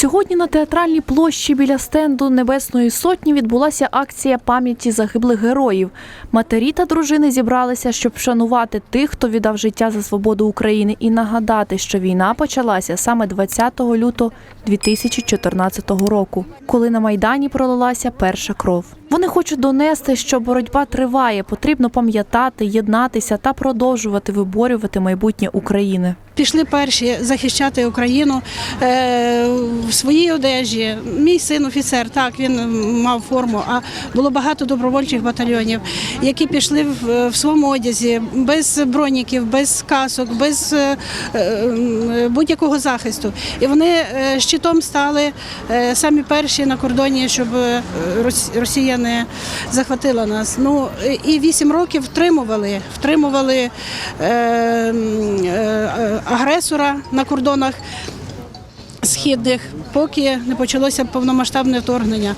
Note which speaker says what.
Speaker 1: Сьогодні на театральній площі біля стенду Небесної Сотні відбулася акція пам'яті загиблих героїв. Матері та дружини зібралися, щоб вшанувати тих, хто віддав життя за свободу України, і нагадати, що війна почалася саме 20 лютого 2014 року, коли на майдані пролилася перша кров. Вони хочуть донести, що боротьба триває, потрібно пам'ятати, єднатися та продовжувати виборювати майбутнє України.
Speaker 2: Пішли перші захищати Україну е, в своїй одежі. Мій син офіцер, так він мав форму. А було багато добровольчих батальйонів, які пішли в, своєму одязі без броніків, без касок, без е, е, будь-якого захисту. І вони щитом стали самі перші на кордоні, щоб Росія не захватила нас. Ну і вісім років втримували, втримували е, агресора на кордонах східних, поки не почалося повномасштабне вторгнення.